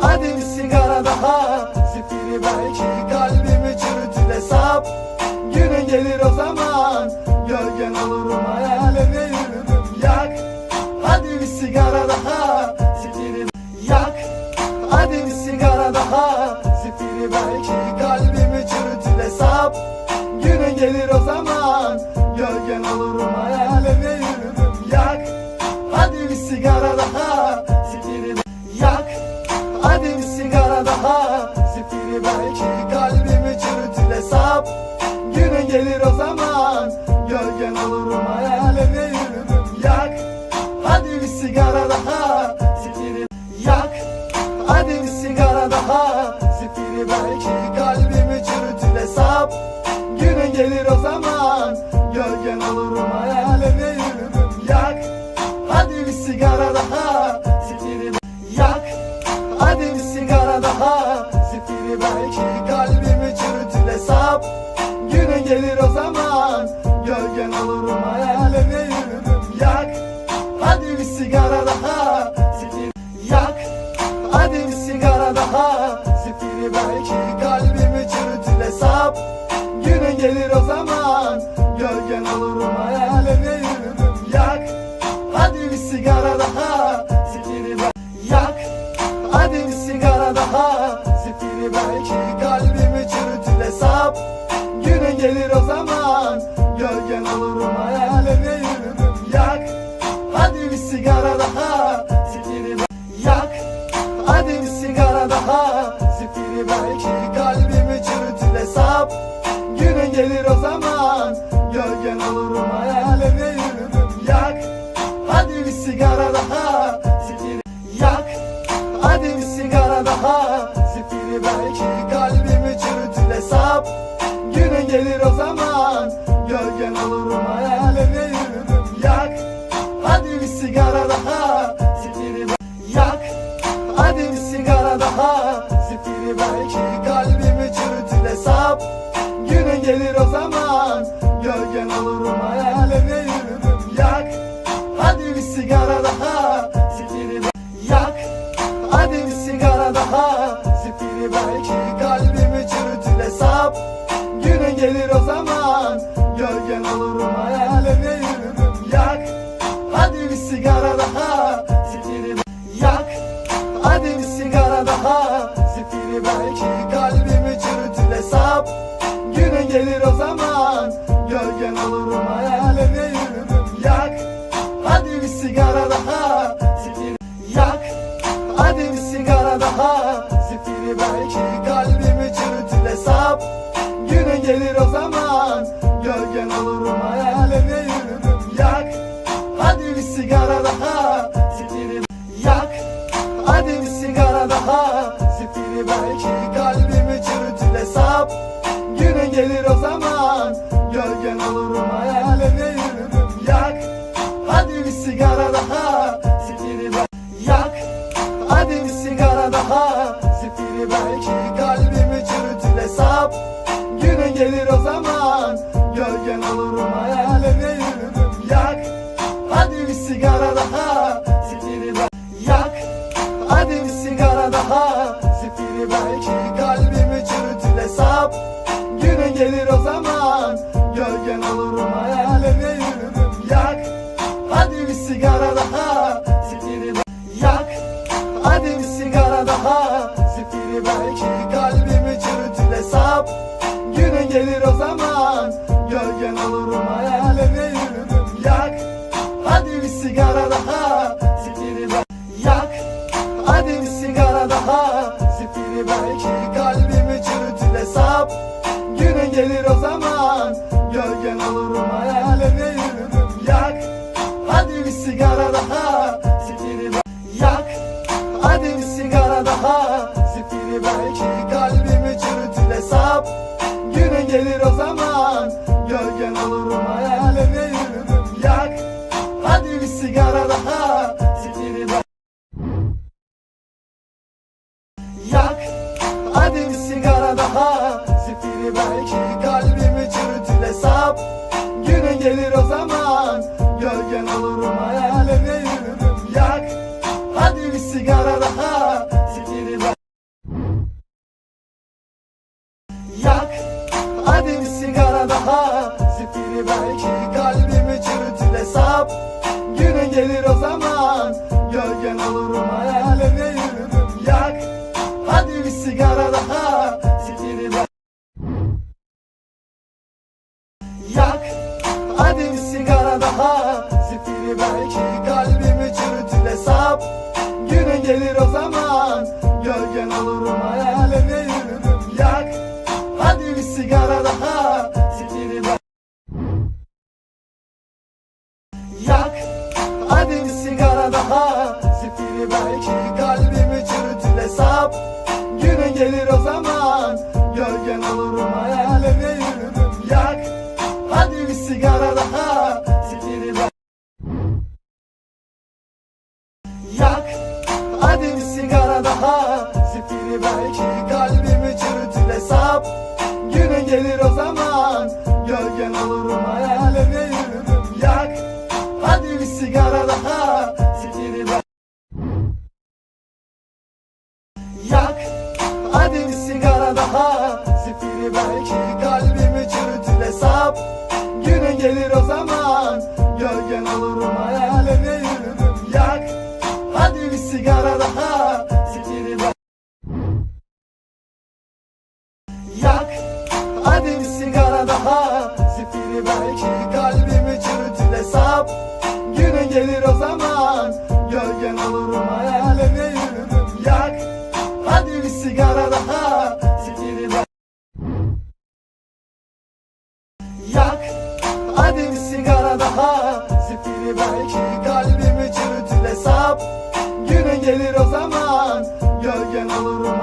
Hadi bir sigara daha. Zifiri belki kalbimi gelir o zaman. Gölgen olurum hayalime yürürüm Yak Hadi bir sigara daha Zifiri yak. Hadi bir sigara daha Zifiri belki kalbimi çürütür hesap Günün gelir o zaman. Gölgen olurum hayalime Hayalime yürürüm Yak. Hadi bir sigara daha Zifiri yak. Hadi bir sigara daha Zifiri belki kalbimi çürütür hesap Günün gelir o zaman Gölgen olurum hayalime olurum hayalime yürürüm Yak. Hadi bir sigara daha Zifiri yak. Hadi bir sigara daha Zifiri belki kalbimi çürütür hesap. Günün gelir o zaman Gölgen olurum hayalime yürürüm Yak. Hadi bir sigara daha Zifiri yak. Hadi bir sigara daha Zifiri belki kalbimi çürütür hesap. Günün gelir o zaman Gölgen olurum hayalime yürürüm Yak Hadi bir sigara daha Zifiri yak Hadi bir sigara daha Zifiri belki kalbimi çürütür hesap. Günün gelir o zaman Gölgen olurum hayalime yürürüm Yak Hadi bir sigara daha Zifiri yak Hadi bir sigara daha Zifiri belki kalbimi çürütür hesap. Günün gelir o zaman Gölgen olurum hayalime yürürüm Yak Hadi bir sigara daha Zifiri yak. Hadi bir sigara daha Zifiri belki kalbimi çürütür hesap Günün gelir o zaman Gölgen olurum hayalime yürürüm Yak Hadi bir sigara daha Zifiri yak. Hadi bir sigara daha Zifiri belki kalbimi çürütür hesap Günün gelir o zaman Gölgen olurum hayalime yürürüm. Yak Hadi bir sigara daha Zifiri be- yak. Hadi bir sigara daha Zifiri belki kalbimi çürütür hesap. Günün gelir o zaman Gölgen olurum hayalime yürürüm. Yak Hadi bir sigara daha Zifiri be- yak. Hadi bir sigara daha Zifiri belki kalbimi çürütür hesap. Gelir o zaman Gölgen olurum hayalime yürürüm Yak Hadi bir sigara daha Zifiri yak Hadi bir sigara daha Zifiri belki kalbimi çürütür hesap. Günün gelir o zaman Gölgen olurum bir sigara daha Zifiri yak. Hadi bir sigara daha Zifiri belki kalbimi çürütür hesap. Günün gelir o zaman Gölgen olurum hayalime olurum hayalime yürürüm Yak. Hadi bir sigara daha zifiri ben Yak. Hadi bir sigara daha Zifiri belki kalbimi çürütür hesap Günün gelir o zaman Gölgen olurum hayaline yürürüm Yak. Hadi bir sigara daha Zifiri ben Yak. Hadi bir sigara daha Zifiri belki kalbimi çürütür hesap. Günün gelir o zaman. Gölgen olurum hayaline gelir o zaman. Gölgen olurum hayaline yürürüm. Yak hadi bir sigara daha. Zifiri ben Yak hadi bir sigara daha. Zifiri belki kalbimi çürütür hesap Günün gelir o zaman. Gölgen olurum hadi bir sigara daha. Zifiri belki kalbimi çürütür hesap. Günün gelir o zaman. Gölgen olurum hayaline yürürüm Yak. Hadi bir sigara daha. Zifiri Yak. Hadi bir sigara daha. Zifiri belki kalbimi çürütür hesap. Günün gelir o zaman. Gölgen olurum